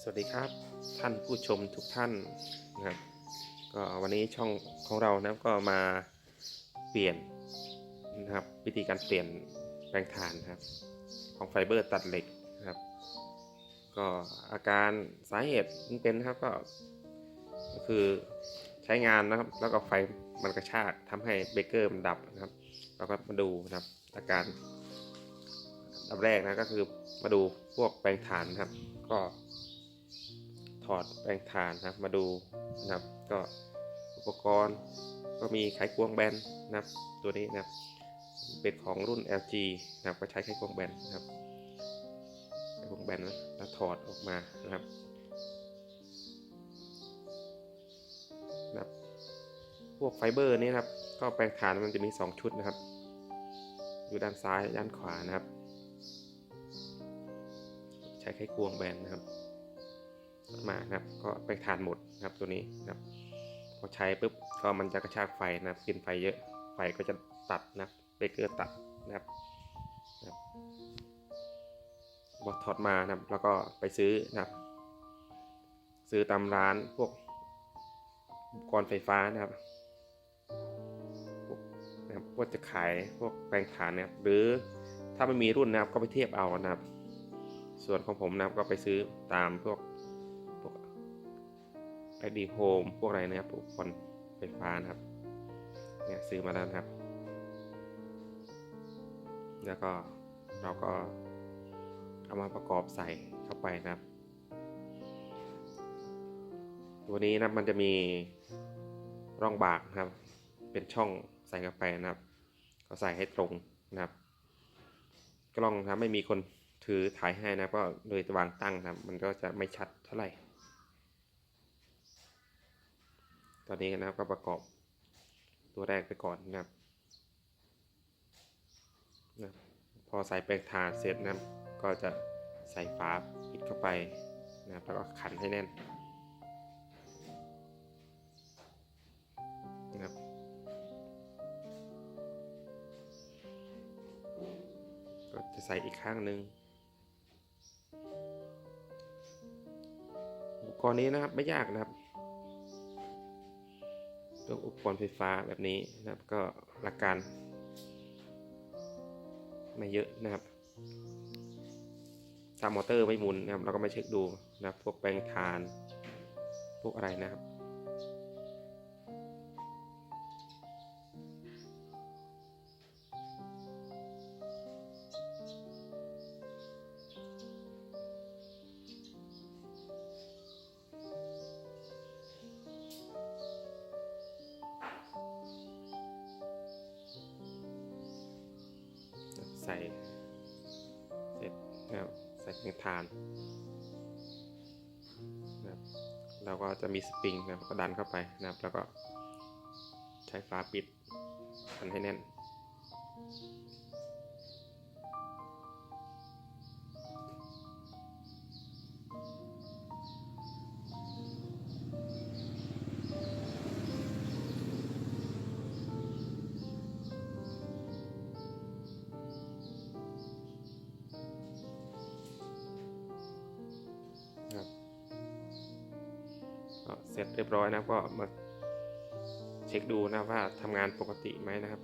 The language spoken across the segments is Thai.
สวัสดีครับท่านผู้ชมทุกท่านนะครับ ก็วันนี้ช่องของเรานะครับก็มาเปลี่ยนนะครับ วิธีการเปลี่ยนแปลงถ่านครับ ของไฟเบอร์ตัดเหล็กนะครับ ก็อาการสาเหตุมันเป็นนะครับก็คือใช้งานนะครับ แล้วก็ไฟมันกระชากทำให้เบรกเกอร์มันดับนะครับ เราก็มาดูนะครับ อาการ ดับแรกนะก็คือมาดูพวกแปลงถ่านนะครับ ก็ ถอดแปลงถ่านนะครับ มาดูนะครับ ก็อุปกรณ์ก็มีไขควงแบนนะครับ ตัวนี้นะครับ เป็นของรุ่น LG นะครับ ก็ใช้ไขควงแบนนะครับไขควงแบนนะแล้วถอดออกมานะครับนะครับ พวกไฟเบอร์นี่นะครับ ก็แปลงถ่านมันจะมี 2 ชุดนะครับ อยู่ด้านซ้ายด้านขวานะครับ ใช้ไขควงแบนนะครับ มานะครับ ก็ไปทานหมดนะครับตัวนี้นะครับ พอใช้ปุ๊บก็มันจะกระชากไฟนะครับกินไฟเยอะไฟก็จะตัดนะเบรกเกอร์ตัดนะครับนะครับพอถอดมานะครับ แล้วก็ไปซื้อนะครับ ซื้อตามร้านพวกอุปกรณ์ไฟฟ้านะครับพวกนะครับพวกจะขายพวกแปลงฐานนะครับหรือถ้าไม่มีรุ่นนะครับก็ไปเทียบเอานะครับ ส่วนของผมนะครับก็ไปซื้อตามพวกพวกไอดีโฮมพวกอะไรนะครับอุปกรณ์ไฟฟ้านะครับเนี่ยซื้อมาแล้วนะครับ แล้วก็เราก็เอามาประกอบใส่เข้าไปนะครับ ตัวนี้นะมันจะมีร่องบากนะครับ เป็นช่องใส่เข้าไปนะครับ ก็ใส่ให้ตรงนะครับ กล้องนะไม่มีคน ถือถ่ายให้นะก็เลยวางตั้งนะมันก็จะไม่ชัดเท่าไหร่ ตอนนี้นะครับก็ประกอบตัวแรกไปก่อนนะครับนะพอใส่แปลงทานเสร็จนะก็จะใส่ฝาปิดเข้าไปนะแล้วก็ขันให้แน่นนะครับก็จะใส่อีกข้างหนึ่ง กรณ์นี้นะครับ ไม่ยากนะครับเรื่อุปกรณ์ไฟฟ้าแบบนี้นะครับ ก็หลักการไม่เยอะนะครับถ้ามอเตอร์ไม่หมุนนะครับ เราก็มาเช็คดูนะครับ พวกแปลงทาน พวกอะไรนะครับ ใส่เสร็จนะครับใส่ถึงทานนะครับเราก็จะมีสปริงนะครับก็ดันเข้าไปนะครับ แล้วก็ใช้ฝาปิดพันให้แน่น เสร็จเรียบร้อยนะครับก็มาเช็คดูนะว่าทำงานปกติไหมนะครับ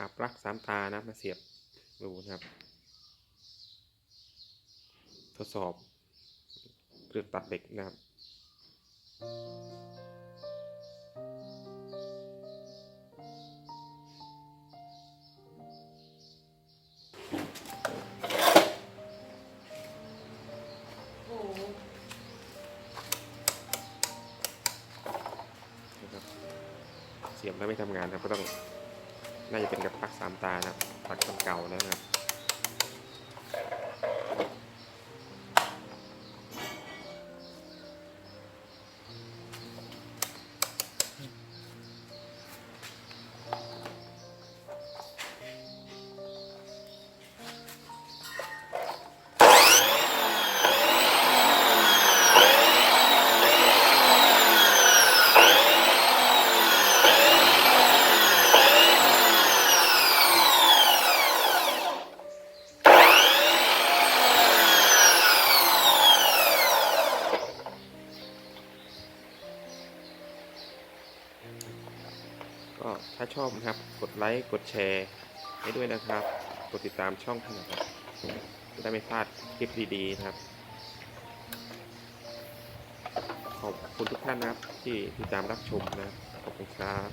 หาปลั๊กสามตานะมาเสียบดูนะครับ ทดสอบเครื่องตัดเหล็กนะครับเสียบแล้วไม่ทำงานครับก็ต้อง น่าจะเป็นกับปลั๊กสามตานะครับปลั๊กเก่าแล้วนะครับ ก็ถ้าชอบนะครับ กดไลค์ กดแชร์ให้ด้วยนะครับ กดติดตามช่องให้นะครับจะได้ไม่พลาดคลิปดีๆนะครับ ขอบคุณทุกท่านนะครับที่ติดตามรับชมนะ ขอบคุณครับ